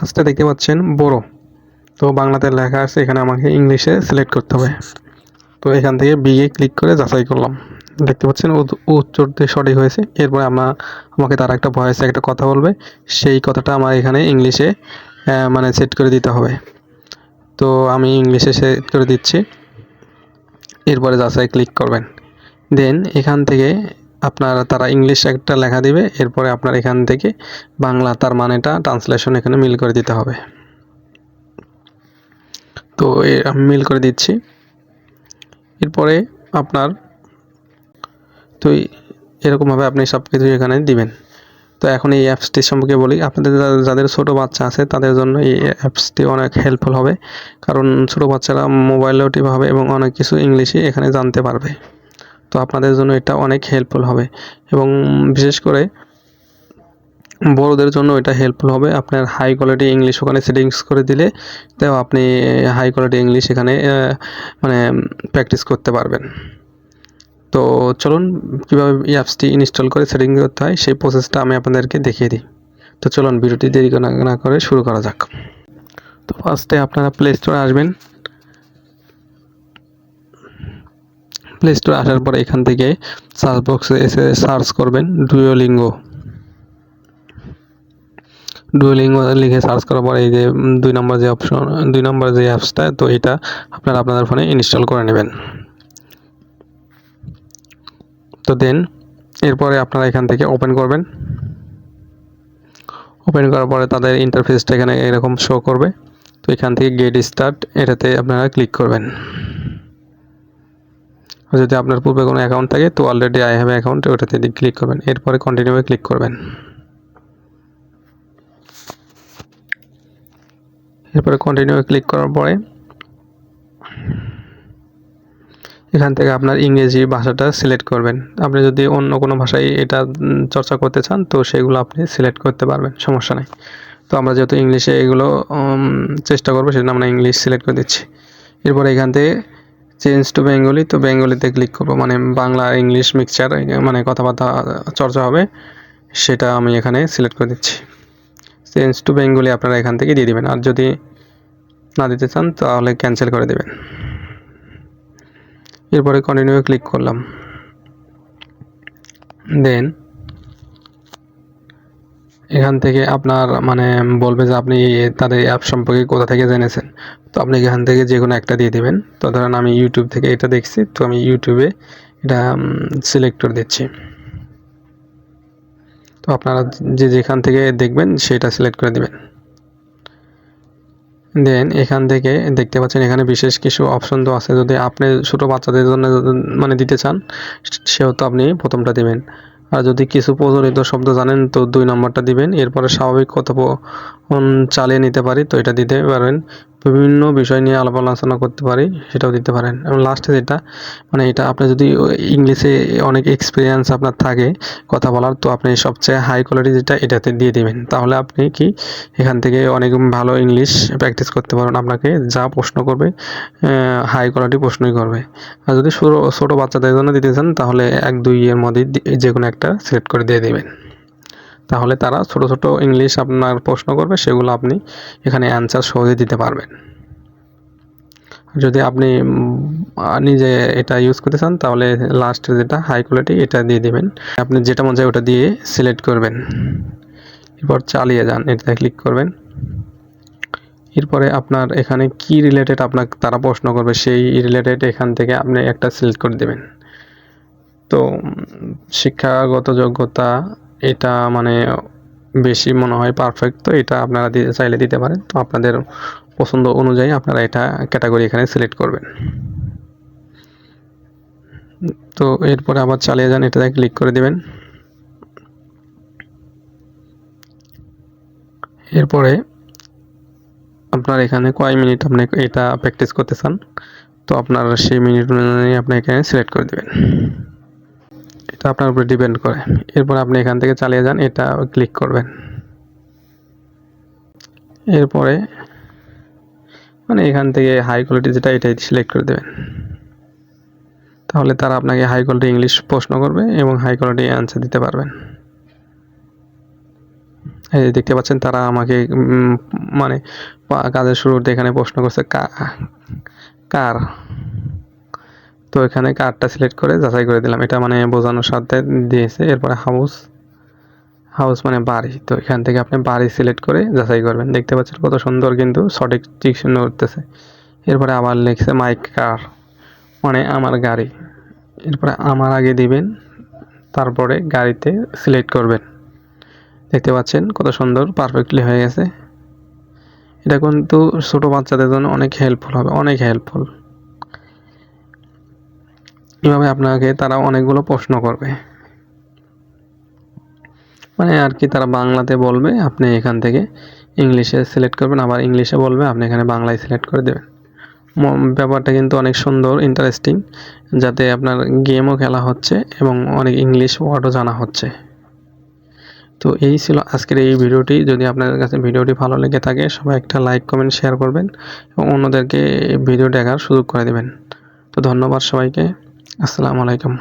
ফার্স্টে দেখতে পাচ্ছেন, বড়। তো বাংলাতে লেখা আছে, এখানে আমাকে ইংলিশে সিলেক্ট করতে হবে। তো এখান থেকে বিয়ে ক্লিক করে যাচাই করলাম। দেখতে পাচ্ছেন, উ- উত্তরটি সঠিক হয়েছে। এরপরে আমরা, আমাকে তার একটা ভয়েসে একটা কথা বলবে। সেই কথাটা আমার এখানে ইংলিশে মানে সেট করে দিতে হবে। তো আমি ইংলিশে সেট করে দিচ্ছি। এরপরে যাচাই ক্লিক করবেন। দেন এখান থেকে আপনার তারা ইংলিশ একটা লেখা দিবে, এরপরে আপনার এখান থেকে বাংলা তার মানেটা ট্রান্সলেশন এখানে মিল করে দিতে হবে। তো আমি মিল করে দিচ্ছি। এরপরে আপনার তো এরকমভাবে আপনি সব কিছু এখানে দিবেন। তো এখন এই অ্যাপসটি সম্পর্কে বলি, আপনাদের যাদের ছোটো বাচ্চা আছে, তাদের জন্য এই অ্যাপসটি অনেক হেল্পফুল হবে। কারণ ছোটো বাচ্চারা মোবাইলেও টিপা হবে এবং অনেক কিছু ইংলিশে এখানে জানতে পারবে। তো আপনাদের জন্য এটা অনেক হেল্পফুল হবে। এবং বিশেষ করে বড়োদের জন্য এটা হেল্পফুল হবে। আপনার হাই কোয়ালিটি ইংলিশ ওখানে সেটিংস করে দিলে তাও আপনি হাই কোয়ালিটি ইংলিশ এখানে মানে প্র্যাকটিস করতে পারবেন। তো চলুন, কীভাবে এই অ্যাপসটি ইনস্টল করে সেটিং করতে হয়, সেই প্রসেসটা আমি আপনাদেরকে দেখিয়ে দিই। তো চলুন, ভিডিওটি দেরি না করে শুরু করা যাক। তো ফার্স্টে আপনারা প্লে স্টোরে আসবেন। প্লে স্টোরে আসার পরে এখান থেকে সার্চ বক্সে এসে সার্চ করবেন ডুয়োলিঙ্গো ডুয়োলিঙ্গো লিখে সার্চ করার পরে এই যে দুই নম্বর যে অপশন দুই নম্বর যে অ্যাপসটা তো এটা আপনারা আপনাদের ফোনে ইনস্টল করে নেবেন। তো দেন এরপরে আপনারা এখান থেকে ওপেন করবেন। ওপেন করার পরে তাদের ইন্টারফেসটা এখানে এরকম শো করবে। তো এখান থেকে গেট স্টার্ট এটাতে আপনারা ক্লিক করবেন। যদি আপনার পূর্বে কোনো অ্যাকাউন্ট থাকে, তো অলরেডি আই হ্যাভ অ্যাকাউন্ট ওটাতে ক্লিক করবেন। এরপরে কন্টিনিউয়ে ক্লিক করবেন। এরপরে কন্টিনিউ ক্লিক করার পরে, এখান থেকে আপনার ইংরেজি ভাষাটা সিলেক্ট করবেন। আপনি যদি অন্য কোনো ভাষায় এটা চর্চা করতে চান, তো সেগুলো আপনি সিলেক্ট করতে পারবেন, সমস্যা নেই। তো আমরা যেহেতু ইংলিশে এগুলো চেষ্টা করব, সেজন্য আমরা ইংলিশ সিলেক্ট করে দিচ্ছি। এরপরে এখান থেকে চেঞ্জ টু বেঙ্গলি তো বেঙ্গলিতে ক্লিক করব মানে বাংলা ইংলিশ মিক্সচার মানে কথাবার্তা চর্চা হবে, সেটা আমি এখানে সিলেক্ট করে দিচ্ছি। চেঞ্জ টু বেঙ্গলি আপনারা এখান থেকে দিয়ে দিবেন, আর যদি না দিতে চান, তাহলে ক্যান্সেল করে দেবেন। এরপরে কন্টিনিউ ক্লিক করলাম। দেন এখান থেকে আপনার মানে বলবে যে আপনি তাদের অ্যাপ সম্পর্কে কোথা থেকে জেনেছেন। তো আপনি এখান থেকে যে কোনো একটা দিয়ে দিবেন। তো ধরেন আমি ইউটিউব থেকে এটা দেখছি, তো আমি ইউটিউবে এটা সিলেক্ট করে দিচ্ছি। তো আপনারা যে যেখান থেকে দেখবেন সেটা সিলেক্ট করে দেবেন। দেন এখান থেকে দেখতে পাচ্ছেন এখানে বিশেষ কিছু অপশন তো আছে। যদি আপনি ছোটো বাচ্চাদের জন্য মানে দিতে চান সেহেতু আপনি প্রথমটা দিবেন। আর যদি কিছু প্রচলিত শব্দ জানেন, তো দুই নম্বরটা দিবেন। এরপরে স্বাভাবিক কথোপকথন চালিয়ে নিতে পারি, তো এটা দিতে পারেন। বিভিন্ন বিষয় নিয়ে আলাপ আলোচনা করতে পারি, সেটাও দিতে পারেন। এবং লাস্টে যেটা মানে এটা আপনি যদি ইংলিশে অনেক এক্সপিরিয়েন্স আপনার থাকে কথা বলার, তো আপনি সবচেয়ে হাই কোয়ালিটি যেটা, এটাতে দিয়ে দেবেন। তাহলে আপনি কি এখান থেকে অনেক ভালো ইংলিশ প্র্যাকটিস করতে পারেন আপনাকে যা প্রশ্ন করবে হাই কোয়ালিটি প্রশ্নই করবে। আর যদি ছোটো বাচ্চাদের জন্য দিতে চান, তাহলে এক দুই এর মধ্যে যে কোনো একটা সিলেক্ট করে দিয়ে দেবেন। তাহলে তারা ছোট ছোট ইংলিশ আপনার প্রশ্ন করবে, সেগুলো আপনি এখানে অ্যান্সার সহজে দিতে পারবেন। যদি আপনি নিজে এটা ইউজ করতে চান, তাহলে লাস্টের যেটা হাই কোয়ালিটি এটা দিয়ে দিবেন। আপনি যেটা মন চায় ওটা দিয়ে সিলেক্ট করবেন। এরপর চালিয়ে যান, এটাতে ক্লিক করবেন। এরপরে আপনার এখানে কি রিলেটেড আপনার তারা প্রশ্ন করবে, সেই রিলেটেড এখান থেকে আপনি একটা সিলেক্ট করে দেবেন। তো শিক্ষাগত যোগ্যতা এটা মানে বেশি মনে হয় পারফেক্ট তো এটা আপনারা দিতে চাইলে দিতে পারেন। তো আপনাদের পছন্দ অনুযায়ী আপনারা এটা ক্যাটাগরি এখানে সিলেক্ট করবেন। তো এরপরে আবার চালিয়ে যান, এটাতে ক্লিক করে দিবেন। এরপরে আপনার এখানে কয় মিনিট আপনি এটা প্র্যাকটিস করতে চান, তো আপনার সেই মিনিট অনুযায়ী আপনি এখানে সিলেক্ট করে দেবেন। এটা আপনার উপরে ডিপেন্ড করে। এরপর আপনি এখান থেকে চালিয়ে যান, এটা ক্লিক করবেন। এরপরে মানে এখান থেকে হাই কোয়ালিটি যেটা, এটাই সিলেক্ট করে দেবেন। তাহলে তারা আপনাকে হাই কোয়ালিটি ইংলিশ প্রশ্ন করবে এবং হাই কোয়ালিটি অ্যান্সার দিতে পারবেন। এই দেখতে পাচ্ছেন, তারা আমাকে মানে কাজের শুরুতে এখানে প্রশ্ন করছে কার? তো এখানে কারটা সিলেক্ট করে যাচাই করে দিলাম। এটা মানে বোঝানোর সাথে দিয়েছে। এরপরে হাউস হাউস মানে বাড়ি। তো এখান থেকে আপনি বাড়ি সিলেক্ট করে যাচাই করবেন। দেখতে পাচ্ছেন কত সুন্দর কিন্তু সঠিক ঠিক চিহ্ন করতেছে এরপরে আবার লিখছে মাই কার মানে আমার গাড়ি। এরপরে আমার আগে দিবেন, তারপরে গাড়িতে সিলেক্ট করবেন। দেখতে পাচ্ছেন কত সুন্দর পারফেক্টলি হয়ে গেছে। এটা কিন্তু ছোটো বাচ্চাদের জন্য অনেক হেল্পফুল হবে, অনেক হেল্পফুল এভাবে আপনাকে তারা অনেকগুলো প্রশ্ন করবে। মানে আর কি তারা বাংলাতে বলবে, আপনি এখান থেকে ইংলিশে সিলেক্ট করবেন, আবার ইংলিশে বলবে, আপনি এখানে বাংলায় সিলেক্ট করে দেবেন। ব্যাপারটা কিন্তু অনেক সুন্দর ইন্টারেস্টিং যাতে আপনার গেমও খেলা হচ্ছে এবং অনেক ইংলিশ ওয়ার্ডও জানা হচ্ছে। তো এই ছিল আজকের এই ভিডিওটি। যদি আপনাদের কাছে ভিডিওটি ভালো লেগে থাকে, সবাই একটা লাইক কমেন্ট শেয়ার করবেন এবং অন্যদেরকে ভিডিও দেখার সুযোগ করে দেবেন। তো ধন্যবাদ সবাইকে। আসসালামু আলাইকুম।